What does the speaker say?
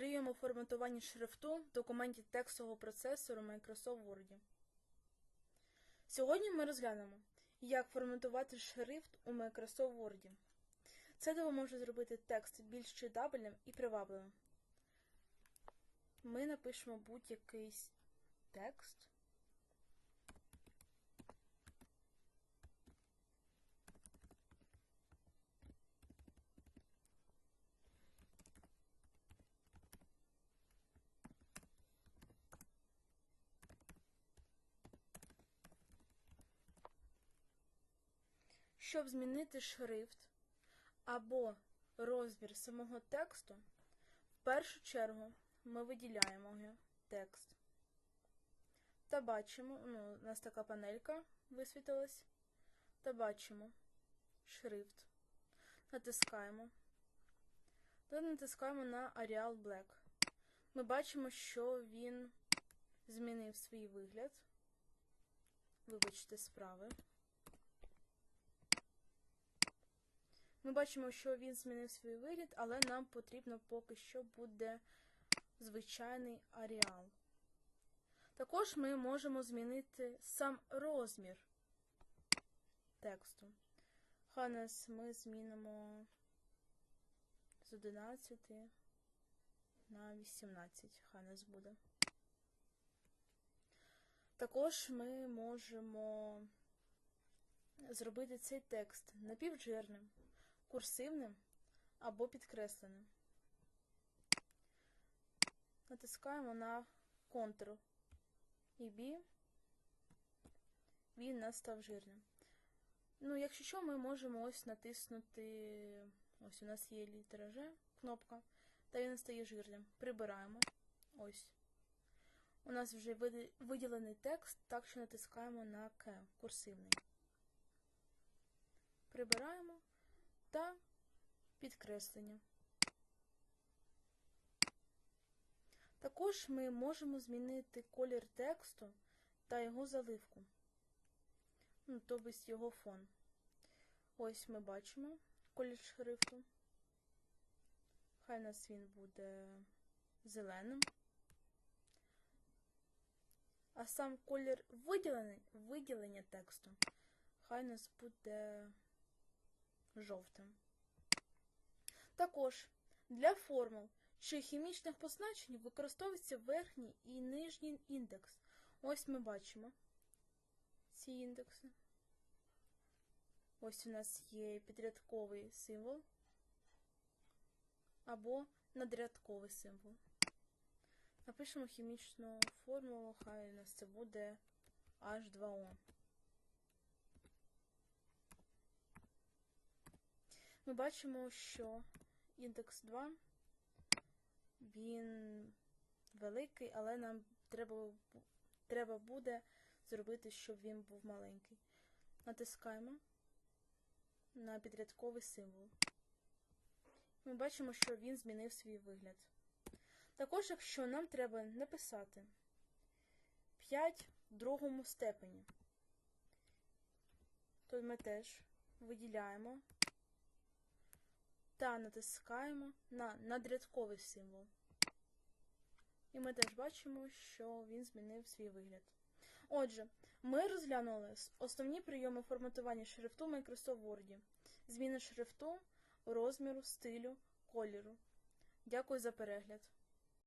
Прийому форматування шрифту в документі текстового процесору Microsoft Word. Сьогодні ми розглянемо, як форматувати шрифт у Microsoft Word. Це допоможе зробити текст більш читабельним і привабливим. Ми напишемо будь-який текст. Щоб змінити шрифт або розмір самого тексту, в першу чергу ми виділяємо текст. Та бачимо, ну, у нас така панелька висвітилась. Та бачимо шрифт. Натискаємо. Та натискаємо на Arial Black. Ми бачимо, що він змінив свій вигляд. Вибачте, справи. Ми бачимо, що він змінив свій вигляд, але нам потрібно поки що буде звичайний аріал. Також ми можемо змінити сам розмір тексту. Хай нас ми змінимо з 11 на 18, хай нас буде. Також ми можемо зробити цей текст напівжирним курсивним або підкресленим. Натискаємо на Ctrl і B, він нас став жирним. Ну, якщо що, ми можемо ось натиснути, ось у нас є літера G, кнопка, та він стає жирним. Прибираємо. Ось. У нас вже виділений текст, так що натискаємо на К, курсивний. Прибираємо та підкреслення. Також ми можемо змінити колір тексту та його заливку, ну, тобто його фон. Ось ми бачимо колір шрифту. Хай нас він буде зеленим. А сам колір виділення тексту хай нас буде жовтим. Також для формул чи хімічних позначень використовується верхній і нижній індекс. Ось ми бачимо ці індекси. Ось у нас є підрядковий символ або надрядковий символ. Напишемо хімічну формулу, хай у нас це буде H2O. Ми бачимо, що індекс 2, він великий, але нам треба, треба буде зробити, щоб він був маленький. Натискаємо на підрядковий символ. Ми бачимо, що він змінив свій вигляд. Також, якщо нам треба написати 5 в другому степені, то ми теж виділяємо та натискаємо на надрядковий символ. І ми теж бачимо, що він змінив свій вигляд. Отже, ми розглянули основні прийоми форматування шрифту в Microsoft Word, зміни шрифту, розміру, стилю, кольору. Дякую за перегляд.